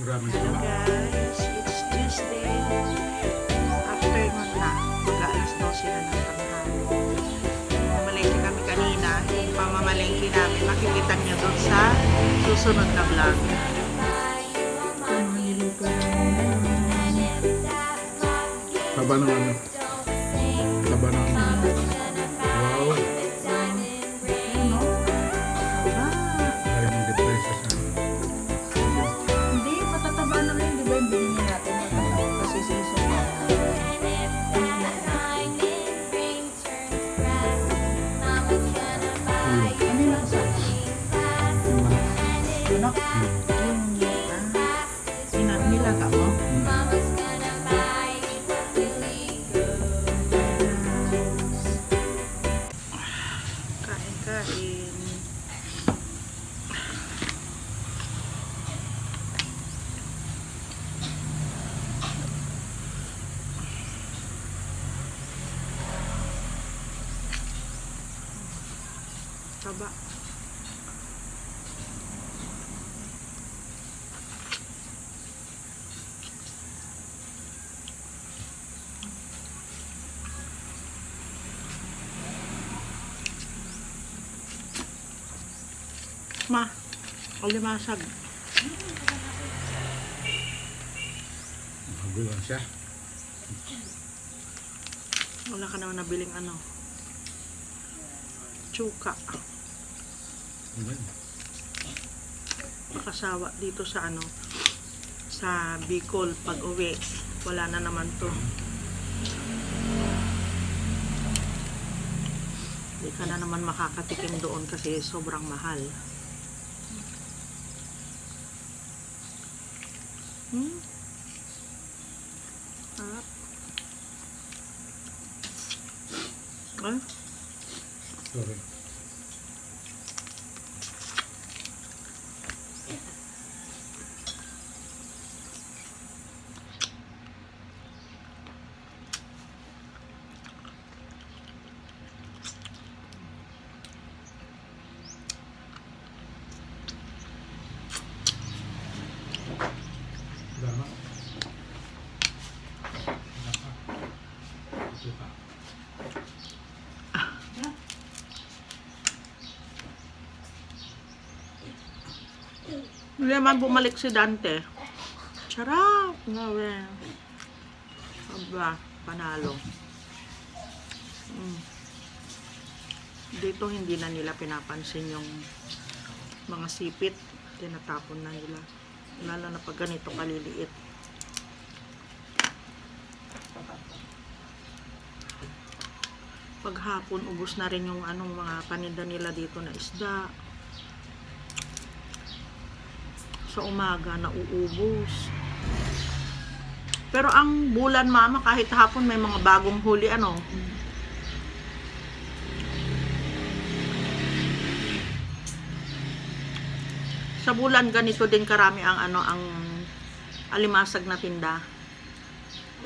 Maraming Hello guys, it's Tuesday. Afternoon na. Mag-aalas 12 na ng tanghali. Mamalengke kami kanina. Yung pamamalengke namin, makikita niyo doon sa susunod na vlog. Taba ng ano? Yun Ma, alimasag. Magulang siya. Wala ka naman nabiling ano. Chuka. Makasawa dito sa ano. Sa Bicol pag uwi. Wala na naman to. Hindi ka na naman makakatikim doon kasi sobrang mahal. Hmm? Sarap. Ah, Sorry. Dama. Suka. Hindi naman bumalik si Dante. Charap! Ngawe. Aba, panalo. Mm. Dito hindi na nila pinapansin yung mga sipit. Tinatapon na nila. Lalo na pag ganito kaliliit. Paghapon, ubos na rin yung anong mga paninda nila dito na isda. Sa umaga nauubos. Pero ang bulan mama kahit hapon may mga bagong huli ano. Sa bulan ganito din karami ang ano ang alimasag na tinda.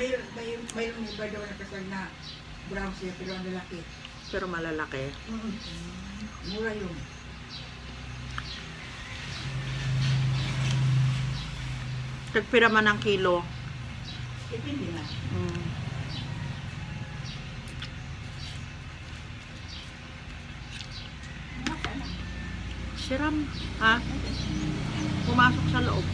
May, may, mayroong iba daw na kasal na brown siya pero ang lalaki. Pero malalaki. Mm. Mura yun. Tagpira man ang kilo. Depende na. Mm. Siram, ha? Pumasok sa loob.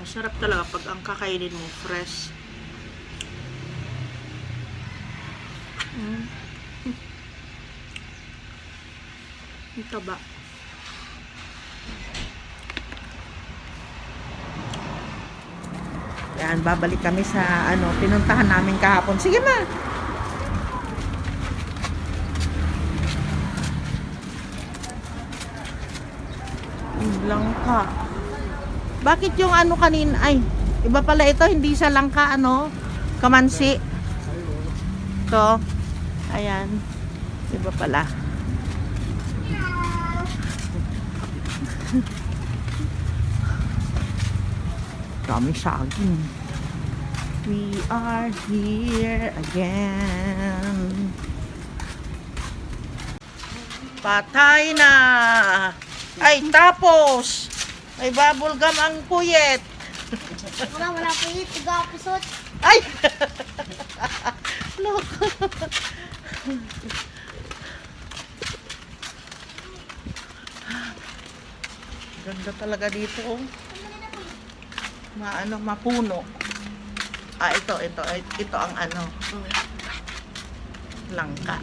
Masarap talaga pag ang kakainin mo fresh. Mm. Ang taba. Yan, babalik kami sa ano, pinuntahan namin kahapon. Sige ma! Langka. Bakit yung ano kanin ay iba pala ito hindi sa langka ano kamansi. To. Ayan. Iba pala. Dami saging. We are here again. Patay na. Ay, tapos. May bubble gum ang puyet. Wala, wala yun. Tiga episode. Ay! Loko. Ganda talaga dito, oh. Maano, mapuno. Ah, ito, ito, ito ang ano. Langka.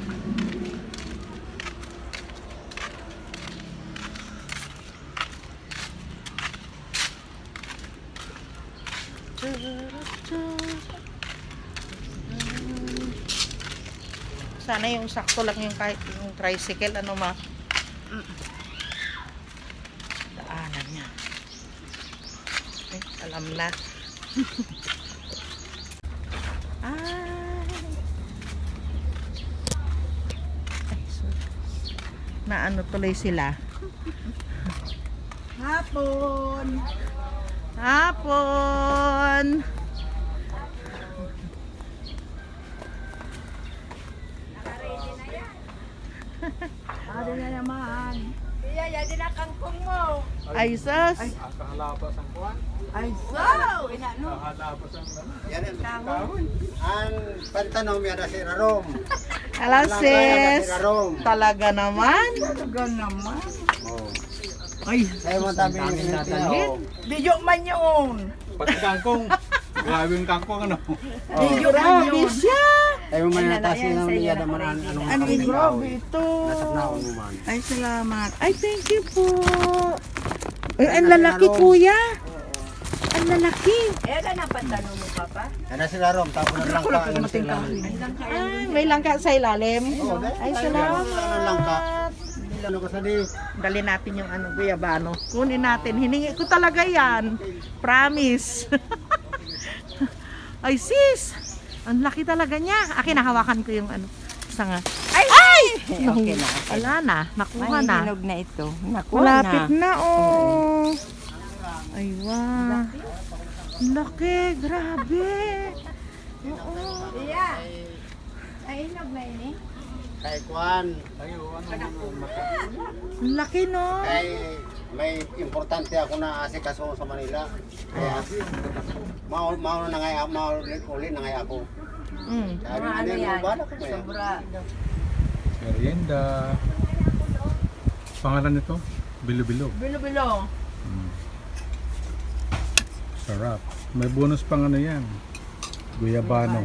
Sana yung sakto lang yung kahit yung tricycle, ano ma niya. Ay, alam na. Ay. Ay. Na ano tuloy sila. Hapon! Hapon! Ada na naman. Iya, yan din ang kangkong mo. Ay, sus! Kahalapas ang kuwan. Ay, so! Ina, no? Kahalapas ang ano. Yan ang Ang pantanom yan na si Rarom. Hello, sis! Talaga naman. Talaga naman. Oh. Ay, Sa'yo mo tabi yung dadalhin. Diyo man yun. Pati kangkong. Grabe yung kangkong ano. Diyo man Grabe yun. siya! Sa'yo mo na tasin ng niya naman ang anong Ano, ang grabe ito. Mo man. Ay, salamat. Ay, thank you po. Ay, ang lalaki, kuya. Lalaki. Eh, na pantanong mo, Papa? Na si Rarom. Tapos na lang ka. Yan sila. Ay, may langka sa ilalim. Ay, langka. salamat. Ano? Dali natin yung ano, guyabano. Kunin natin. Hiningi ko talaga yan. Promise. Ay, sis! Ang laki talaga niya. Akin, nahawakan ko yung ano. Sanga. Ay! Ay! Okay na. Wala na. Nakuha na. Mahihinog na ito. Nakuha Malapit na. na, oh. Ay, wow. Ang Laki, grabe. Oo. Iya. Ay, hinog na ini. Kay Kwan. Ayo, ano, ano, mata. Ang laki, no? Kay may importante ako na asikaso sa Manila. Kaya mau mau na ngay mau uli na ngay ako. Mm. Sabi mo mo na ko ba? Sobra. Merienda. Pangalan nito? Bilo-bilo. Bilo-bilo. Mm. Sarap. May bonus pang ano yan. Guyabano.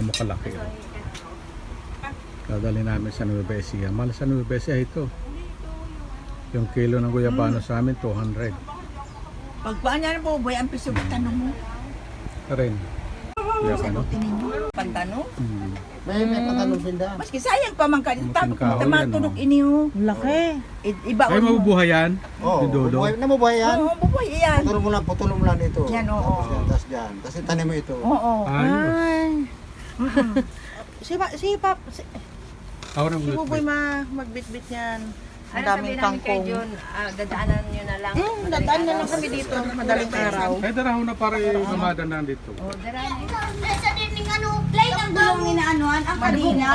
Yung makalaki. Oh. Dadali namin sa Nueva Ecija. Mahal sa Nueva Ecija ito. Yung kilo ng guyabano sa amin, 200. Pagpaan niya po, boy, ang piso tanong mo. Rin. Guyabano. Pantanong? Mm. May may patanong sinda. Maski sayang pa man ka. Tapos tunog oh. iniyo. Ang laki. I- Iba Ay, mabubuhay yan? Oo, Dodo? bubuhay- nabubuhay yan. Oo, buboy yan. Putulong mo lang, putulong mo lang dito. Yan, oo. Tapos yan. Tapos itanim mo ito. Oo. Ay. si, pa, si Ako nang si Buboy ma, magbitbit yan. Ang daming kangkong. dadaanan nyo na lang. Hmm, dadaan na lang kami dito, madaling araw. Ay, daraho na para yung na dito. Nasa din ng ano, play ng damo. inaanuan, ang kadina.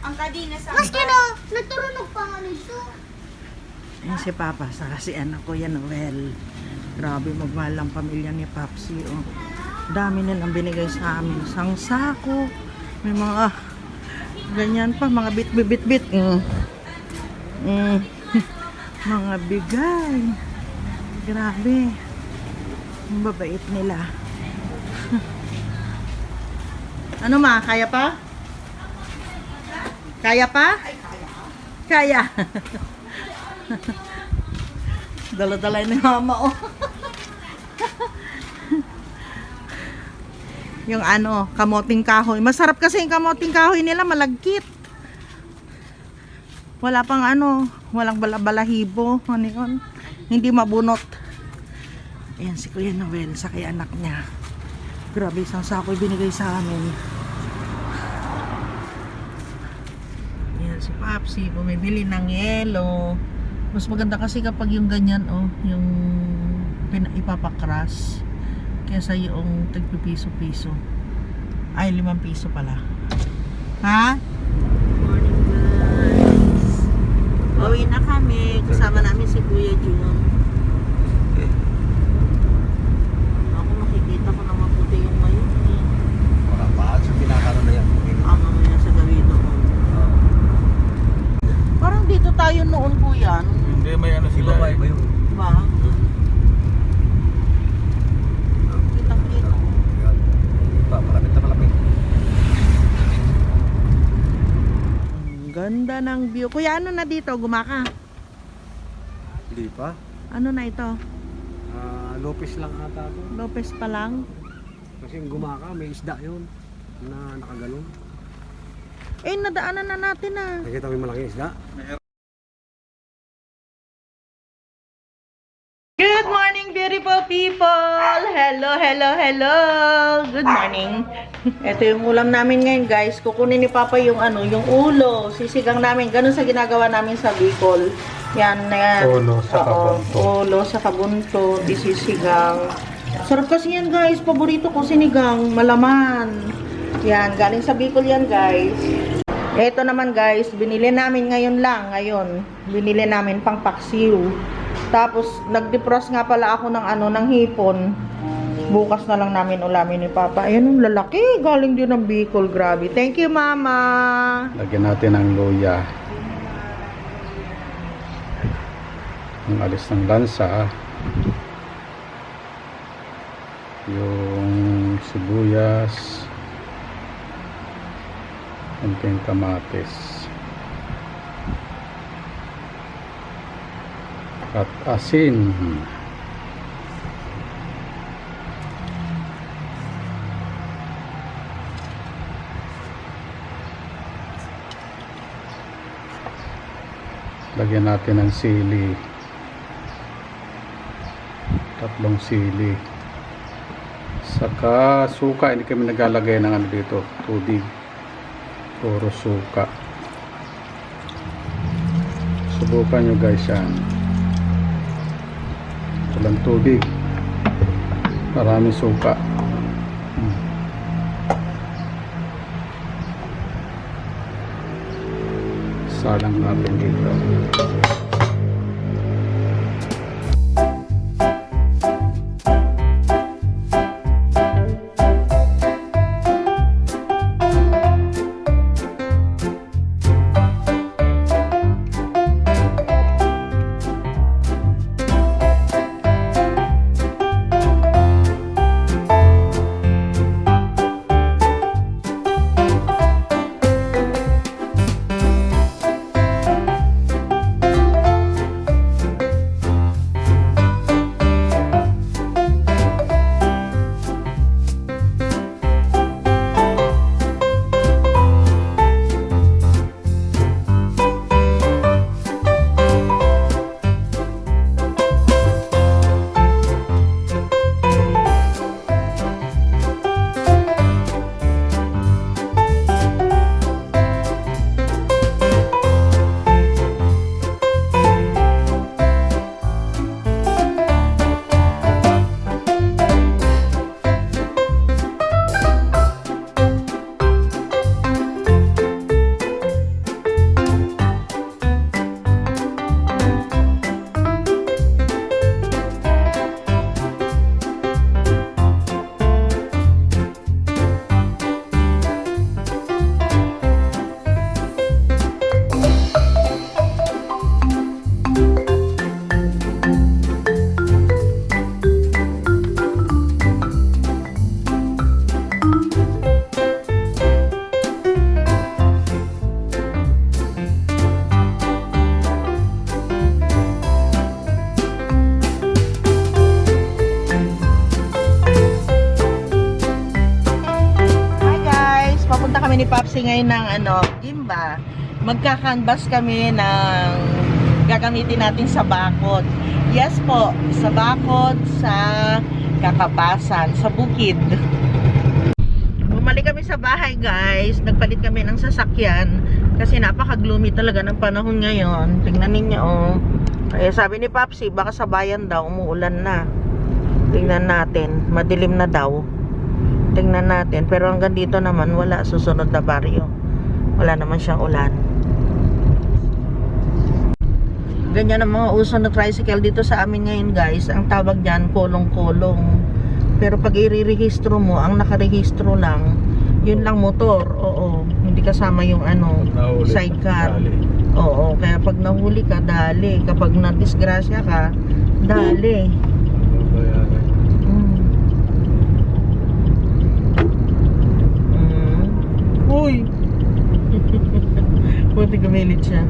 Ang kadina sa... Mas kino, nagturunog pa nga nito. Yan si Papa, saka si anak ko yan, Noel. Grabe, magmahal ang pamilya ni Papsi. Oh. Dami nilang binigay sa amin. Isang sako. May mga ganyan pa, mga bit-bit-bit. Mm. Mm. mga bigay. Grabe. Ang babait nila. ano ma, kaya pa? Kaya pa? Kaya. Dala-dala ni mama oh. yung ano, kamoting kahoy. Masarap kasi yung kamoting kahoy nila, malagkit. Wala pang ano, walang bala-balahibo. Ano yun? Hindi mabunot. Ayan si Kuya Noel sa kay anak niya. Grabe, isang sako binigay sa amin. Ayan si Papsi, bumibili ng yelo. Mas maganda kasi kapag yung ganyan, oh, yung ipapakras. Kesa yung tagpipiso-piso. Ay, limang piso pala. Ha? Uwi na kami. Kasama namin si Kuya Jun. Ganda ng view. Kuya, ano na dito? Gumaka. Hindi pa. Ano na ito? Ah, Lopez lang ata to. Lopez pa lang? Kasi yung gumaka, may isda yun. Na nakagalong. Eh, nadaanan na natin ah. Nakita mo yung malaking isda? Good morning, beautiful people! Hello, hello, hello! Good morning. Ito yung ulam namin ngayon, guys. Kukunin ni Papa yung ano, yung ulo. Sisigang namin. Ganun sa ginagawa namin sa Bicol. Yan, na Ulo sa Oo, kabuntot. Ulo sa kabuntot, isisigang. Sarap kasi yan, guys. Paborito ko sinigang, malaman. Yan, galing sa Bicol yan, guys. Ito naman, guys, binili namin ngayon lang, ngayon. Binili namin pang paksiw. Tapos, nag-defrost nga pala ako ng ano, ng hipon. Bukas na lang namin ulamin ni Papa. Ayan, yung lalaki. Galing din ng Bicol. Grabe. Thank you, Mama. Lagyan natin ng luya. Ang alis ng lansa. Yung sibuyas. Konting kamatis. At asin. Lagyan natin ng sili. Tatlong sili. Saka suka, hindi kami naglalagay ng ano dito, tubig. Puro suka. Subukan nyo guys yan. Walang tubig. Marami suka. Salang natin dito. Ni Papsi ngayon ng ano, Gimba. Magka-canvas kami ng gagamitin natin sa bakod. Yes po, sa bakod, sa kakapasan, sa bukid. Bumalik kami sa bahay guys. Nagpalit kami ng sasakyan kasi napaka-gloomy talaga ng panahon ngayon. Tingnan ninyo oh. Kaya sabi ni Papsi, baka sa bayan daw umuulan na. Tingnan natin, madilim na daw. Tingnan natin. Pero hanggang dito naman, wala. Susunod na baryo. Wala naman siyang ulan. Ganyan ang mga uso na tricycle dito sa amin ngayon guys. Ang tawag dyan, kolong-kolong. Pero pag i-rehistro mo, ang nakarehistro lang, yun lang motor. Oo. hindi kasama yung ano, Nahuli. sidecar. Oo, kaya pag nahuli ka, dali. Kapag nadisgrasya ka, dali. Mm. Mm. Uy! Buti gumilit siya.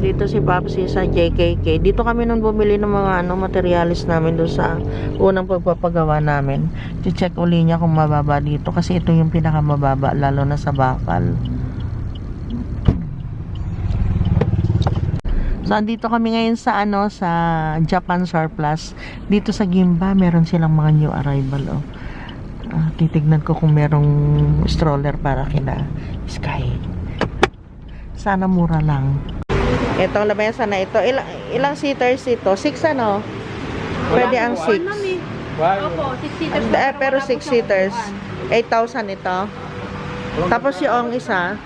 Dito si Papsi sa JKK. Dito kami nung bumili ng mga ano, materialis namin doon sa unang pagpapagawa namin. check uli niya kung mababa dito kasi ito yung pinakamababa lalo na sa bakal. So, andito kami ngayon sa ano sa Japan Surplus. Dito sa Gimba, meron silang mga new arrival oh. Ah, titignan ko kung merong stroller para kina Sky. Sana mura lang. Ito ang lamesa na ito. Ilang, ilang seaters ito? Six ano? Pwede ang six. Opo, 6 seaters. Eh, pero six seaters. 8,000 ito. Tapos yung isa,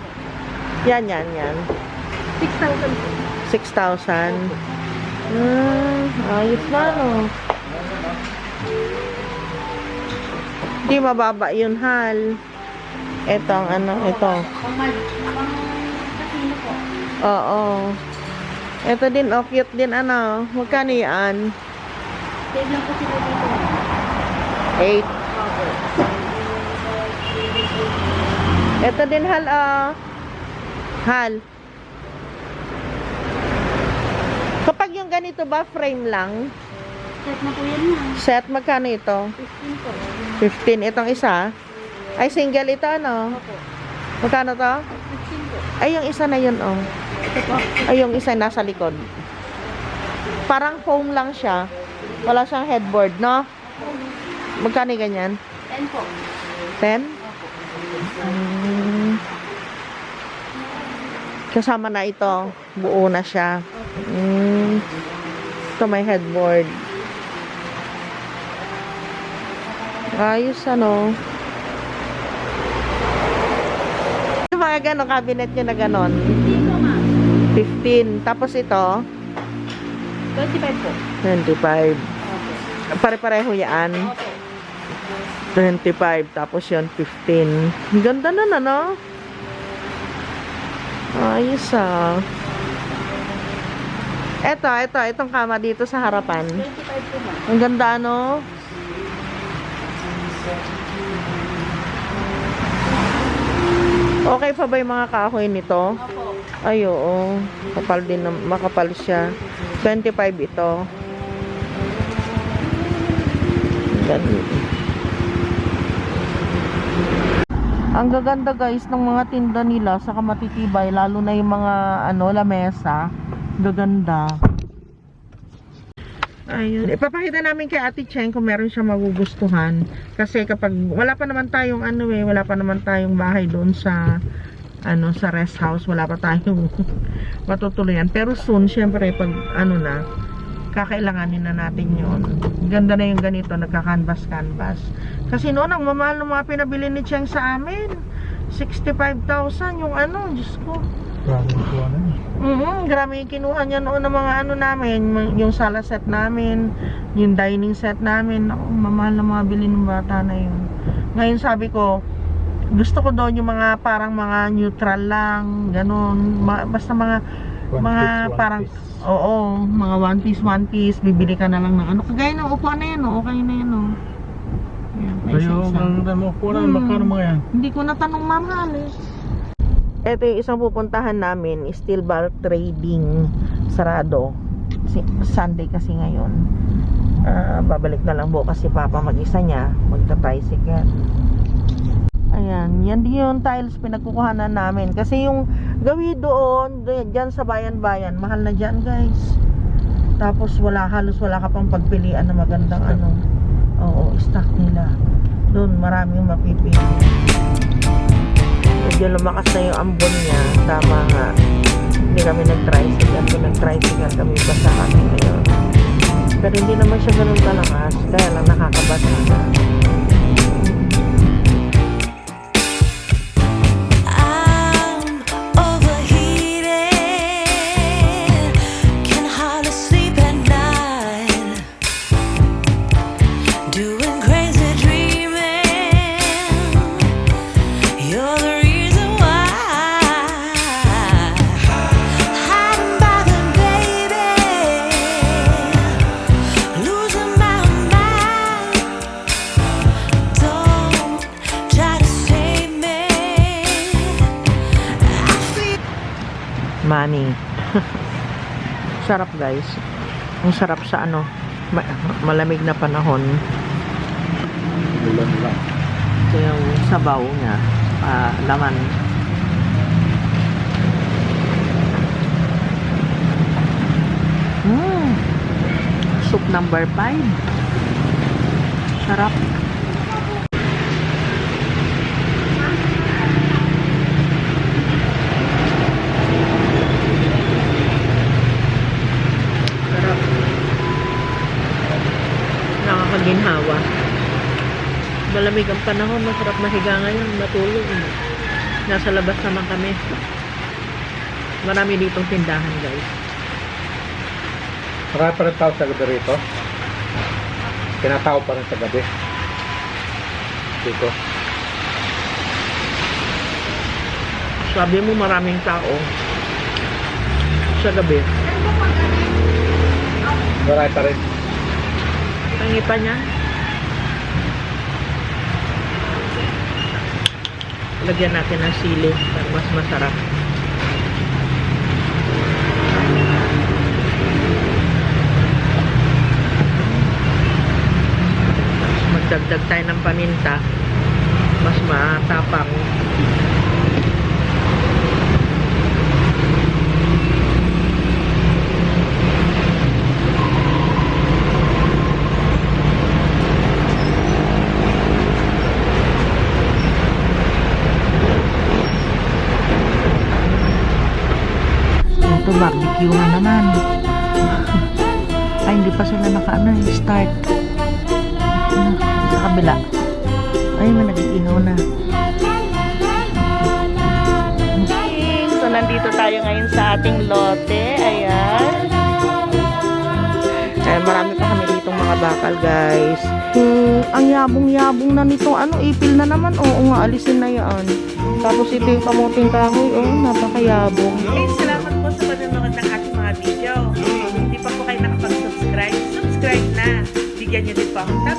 yan, yan, yan. 6,000. 6,000. Hmm, ayos na, no? Di mababa yun, hal. Ito ang ano, ito. Oo. Ito din, oh, cute din, ano. Magkano yan? Save lang po sila dito. 8. Ito din, hal, oh. Hal. Yung ganito ba, frame lang? Set na po yan na. Set, magkano ito? 15 po. 15. Itong isa? Ay, single ito, ano? Opo. Magkano to? 15 po. Ay, yung isa na yun, oh. Ito po. Ay, yung isa nasa likod. Parang foam lang siya. Wala siyang headboard, no? Magkano yung ganyan? 10 po. 10? Mm. Kasama na ito. Buo na siya. Mm. Ito may headboard. Ayos ano. Yung mga ganon, cabinet nyo na ganon. 15 po, ma'am. 15. Tapos ito, 25 po. 25. Pare-pareho yan. Opo. 25. Tapos yun, 15. Ang Ganda na na, no? Ayos ah. Eto, eto, itong kama dito sa harapan. 25 po. Ang ganda, no? Okay pa ba yung mga kahoy nito? Opo. Ay, oo. Kapal din, makapal siya. 25 ito. Ang gaganda guys ng mga tinda nila sa kamatitibay, lalo na yung mga ano, lamesa. Gaganda. Ayun. Ipapakita namin kay Ate Cheng kung meron siya magugustuhan. Kasi kapag wala pa naman tayong ano eh, wala pa naman tayong bahay doon sa ano sa rest house, wala pa tayong matutuluyan. Pero soon, syempre pag ano na, kakailanganin na natin yon. Ganda na yung ganito, nagka-canvas-canvas. Kasi noon, ang mamahal ng mga pinabili ni Cheng sa amin. 65,000 yung ano, Diyos ko. Maraming kuha na yun. Mm grabe yung kinuha niya noon ng mga ano namin, yung sala set namin, yung dining set namin. Ako, mamahal na mga bili ng bata na yun. Ngayon sabi ko, gusto ko doon yung mga parang mga neutral lang, ganun. Ma- basta mga, One mga piece, one parang, piece. oo, mga one piece, one piece, bibili ka na lang ng ano. Kagaya ng upuan na yan, okay na yan, oh. Yan, Kayo, ang mo. Kuha na, Hmm. magkano mga yan? Hindi ko natanong mamahal eh. Ito yung isang pupuntahan namin, Steel Bar Trading Sarado. Si, Sunday kasi ngayon. Ah, babalik na lang bukas si Papa mag-isa niya, magta-tricycle. Ayan, yan din yung tiles pinagkukuhanan namin. Kasi yung gawi doon, dyan sa bayan-bayan, mahal na dyan guys. Tapos wala, halos wala ka pang pagpilian na magandang ano. Oo, stock nila. Doon maraming mapipili. Medyo lumakas na yung ambon niya. Tama nga. Hindi kami nag-tricycle. Kung nag-tricycle kami basa kami ngayon. Pero hindi naman siya ganun kalakas. Kaya lang nakakabasa na. Guys. Ang sarap sa ano, ma- malamig na panahon. Ito yung sabaw niya, ah, laman. Mm. Soup number 5. Sarap. Sarap. Malamig ang panahon, masarap mahiga ngayon, matulog. Nasa labas naman kami. Marami ditong tindahan, guys. Marami pa rin tao sa gabi rito. Tinatao pa rin sa gabi. Dito. Sabi mo maraming tao. Sa gabi. Marami pa rin. Ang ipa niya. Lagyan natin ng sili para mas masarap. Magdagdag tayo ng paminta. Mas matapang. Barbecue na naman. Ay, hindi pa sila naka-ano, eh, start. Ano, sa kabila. Ay, may nag-iihaw na. So, nandito tayo ngayon sa ating lote. Ayan. Ayan, marami pa kami ditong mga bakal, guys. Hmm, ang yabong-yabong na nito. Ano, ipil na naman. Oo nga, alisin na yan. Tapos ito yung kamuting kahoy. Oh, napakayabong. Guys, Bigyan niyo din po up.